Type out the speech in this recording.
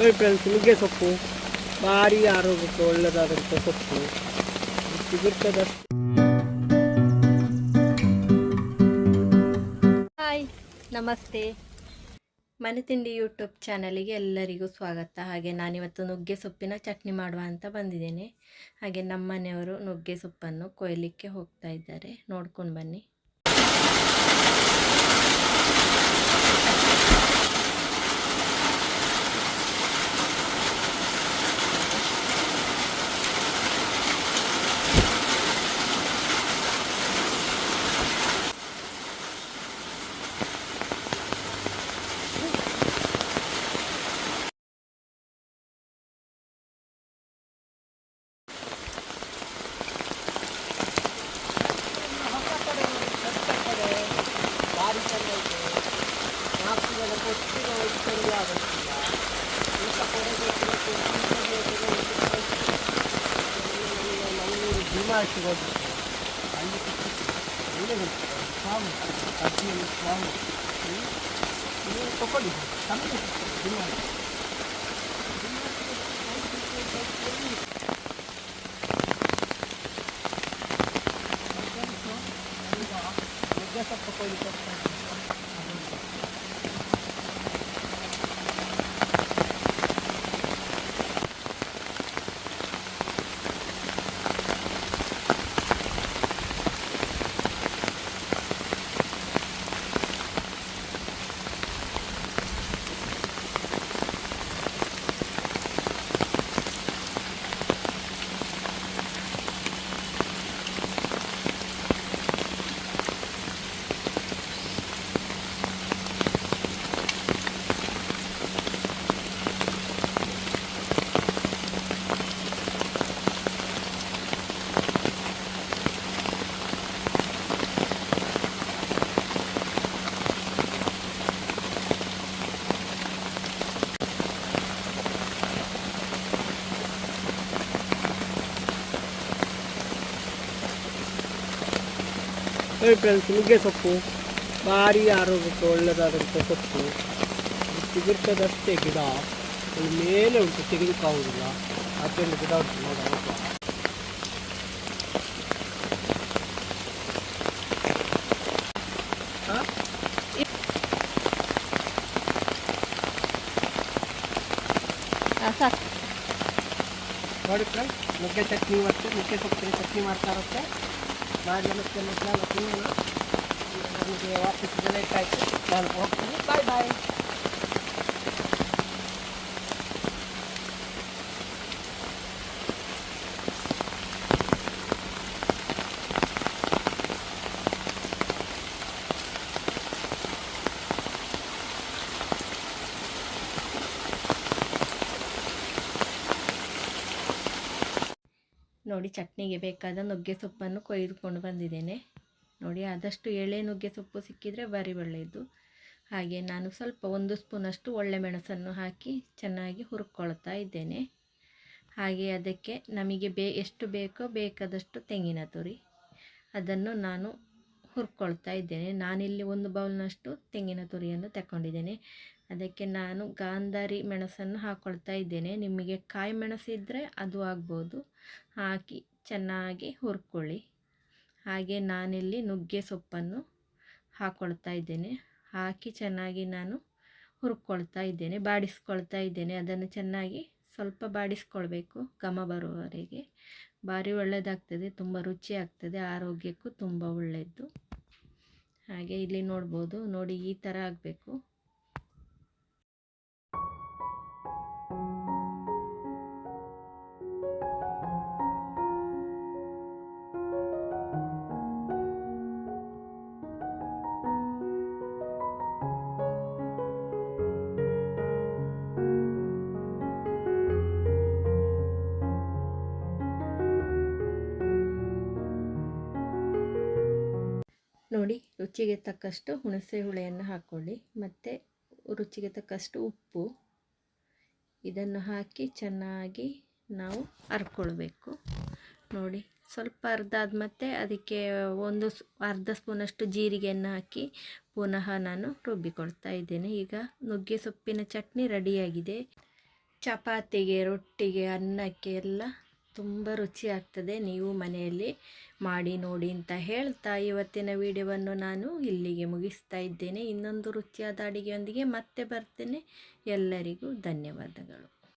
ನೋಡಿ ಫ್ರೆಂಡ್ಸ್ ನುಗ್ಗೆ ಸೊಪ್ಪು. ಭಾರಿ ಆರೋಗ್ಯಕ್ಕೆ ಒಳ್ಳೆಯದಾದಂಥ ಸೊಪ್ಪು. ಸಿಗುತ್ತದೆ ಹಾಯ್ ನಮಸ್ತೆ. ಮನೆ ತಿಂಡಿ ಯೂಟ್ಯೂಬ್ ಚಾನಲಿಗೆ ಎಲ್ಲರಿಗೂ ಸ್ವಾಗತ. ಹಾಗೆ ನಾನಿವತ್ತು ನುಗ್ಗೆ ಸೊಪ್ಪಿನ ಚಟ್ನಿ ಮಾಡುವ ಅಂತ ಬಂದಿದ್ದೇನೆ. ಹಾಗೆ ನಮ್ಮ ಮನೆಯವರು ನುಗ್ಗೆ ಸೊಪ್ಪನ್ನು ಕೊಯ್ಲಿಕ್ಕೆ ಹೋಗ್ತಾ ಇದ್ದಾರೆ. ನೋಡ್ಕೊಂಡು ಬನ್ನಿ. 하고 있습니다. 마시고 아니 원래는 다음 아침에 다음 이거 똑같이 담배 그만 ಫ್ರೆಂಡ್ಸ್ ನುಗ್ಗೆ ಸೊಪ್ಪು? ಭಾರಿ ಆರೋಗ್ಯಕ್ಕೆ ಒಳ್ಳೆಯದಾದಂಥ ಸೊಪ್ಪು. ಸಿಗುತ್ತದಷ್ಟೇ ಗಿಡ. ಅಲ್ಲಿ ಮೇಲೆ ಉಂಟು ತೆಗೆದುಕಾಗುವುದಿಲ್ಲ ಅದರಲ್ಲಿ ಗಿಡ ಉಂಟು ನೋಡುವ ಹಾಂ? ಸಾಕು. ನೋಡಿ ಫ್ರೆಂಡ್ಸ್ ನುಗ್ಗೆ ಚಟ್ನಿ ಮತ್ತು ನುಗ್ಗೆ ಸೊಪ್ಪಿನ ಚಟ್ನಿ ಮಾಡ್ತಾ ಇರುತ್ತೆ ಮಾಡಿ ಮತ್ತೆ ಮಧ್ಯಾಹ್ನ ತಿನ್ನೋಣ ಈಗ ನನಗೆ ನೋಡಿ ಚಟ್ನಿಗೆ ಬೇಕಾದ ನುಗ್ಗೆ ಸೊಪ್ಪನ್ನು ಕೊಯ್ದುಕೊಂಡು ಬಂದಿದ್ದೇನೆ. ನೋಡಿ, ಆದಷ್ಟು ಎಳೆ ನುಗ್ಗೆ ಸೊಪ್ಪು ಸಿಕ್ಕಿದರೆ ಭಾರಿ ಒಳ್ಳೆಯದು. ಹಾಗೆ ನಾನು ಸ್ವಲ್ಪ ಒಂದು ಸ್ಪೂನಷ್ಟು ಒಳ್ಳೆ ಮೆಣಸನ್ನು ಹಾಕಿ ಚೆನ್ನಾಗಿ ಹುರ್ಕೊಳ್ತಾ ಇದ್ದೇನೆ. ಹಾಗೆ ಅದಕ್ಕೆ ನಮಗೆ ಬೇ, ಎಷ್ಟು ಬೇಕೋ ಬೇಕಾದಷ್ಟು ತೆಂಗಿನ ತುರಿ. ಅದನ್ನು ನಾನು ಹುರ್ಕೊಳ್ತಾ ಇದ್ದೇನೆ. ನಾನಿಲ್ಲಿ ಒಂದು ಬೌಲ್ನಷ್ಟು ತೆಂಗಿನ ತುರಿಯನ್ನು ತಗೊಂಡಿದ್ದೇನೆ ಅದಕ್ಕೆ ನಾನು ಗಾಂಧಾರಿ ಮೆಣಸನ್ನು ಹಾಕ್ಕೊಳ್ತಾ ಇದ್ದೇನೆ. ನಿಮಗೆ ಕಾಯಿ ಮೆಣಸಿದ್ದರೆ ಅದು ಆಗ್ಬೋದು. ಹಾಕಿ ಚೆನ್ನಾಗಿ ಹುರ್ಕೊಳ್ಳಿ. ಹಾಗೆ ನಾನಿಲ್ಲಿ ನುಗ್ಗೆ ಸೊಪ್ಪನ್ನು ಹಾಕ್ಕೊಳ್ತಾ ಇದ್ದೇನೆ. ಹಾಕಿ ಚೆನ್ನಾಗಿ ನಾನು ಹುರ್ಕೊಳ್ತಾ ಇದ್ದೇನೆ, ಬಾಡಿಸ್ಕೊಳ್ತಾ ಇದ್ದೇನೆ. ಅದನ್ನು ಚೆನ್ನಾಗಿ ಸ್ವಲ್ಪ ಬಾಡಿಸ್ಕೊಳ್ಬೇಕು ಘಮ ಬರುವವರೆಗೆ ಭಾರಿ ಒಳ್ಳೆಯದಾಗ್ತದೆ ತುಂಬ ರುಚಿ ಆಗ್ತದೆ ಆರೋಗ್ಯಕ್ಕೂ ತುಂಬ ಒಳ್ಳೆಯದು ಹಾಗೆ ಇಲ್ಲಿ ನೋಡ್ಬೋದು, ನೋಡಿ ಈ ಥರ ಆಗಬೇಕು. ನೋಡಿ, ರುಚಿಗೆ ತಕ್ಕಷ್ಟು ಹುಣಸೆ ಹುಳಿಯನ್ನು ಹಾಕ್ಕೊಳ್ಳಿ ಮತ್ತು ರುಚಿಗೆ ತಕ್ಕಷ್ಟು ಉಪ್ಪು. ಇದನ್ನು ಹಾಕಿ ಚೆನ್ನಾಗಿ ನಾವು ಹರ್ಕೊಳ್ಬೇಕು ನೋಡಿ, ಸ್ವಲ್ಪ ಅರ್ಧಾದ ಮತ್ತೆ ಅದಕ್ಕೆ ಒಂದು ಅರ್ಧ ಸ್ಪೂನಷ್ಟು ಜೀರಿಗೆಯನ್ನು ಹಾಕಿ ಪುನಃ ನಾನು ರುಬ್ಬಿಕೊಳ್ತಾ ಇದ್ದೇನೆ. ಈಗ ನುಗ್ಗೆ ಸೊಪ್ಪಿನ ಚಟ್ನಿ ರೆಡಿಯಾಗಿದೆ. ಚಪಾತಿಗೆ, ರೊಟ್ಟಿಗೆ, ಅನ್ನಕ್ಕೆ ಎಲ್ಲ ತುಂಬ ರುಚಿ ಆಗ್ತದೆ ನೀವು ಮನೆಯಲ್ಲಿ ಮಾಡಿ ನೋಡಿ ಅಂತ ಹೇಳ್ತಾ ಇವತ್ತಿನ ವಿಡಿಯೋವನ್ನು ನಾನು ಇಲ್ಲಿಗೆ ಮುಗಿಸ್ತಾ ಇದ್ದೇನೆ. ಇನ್ನೊಂದು ರುಚಿಯಾದ ಅಡಿಗೆಯೊಂದಿಗೆ ಮತ್ತೆ ಬರ್ತೇನೆ. ಎಲ್ಲರಿಗೂ ಧನ್ಯವಾದಗಳು.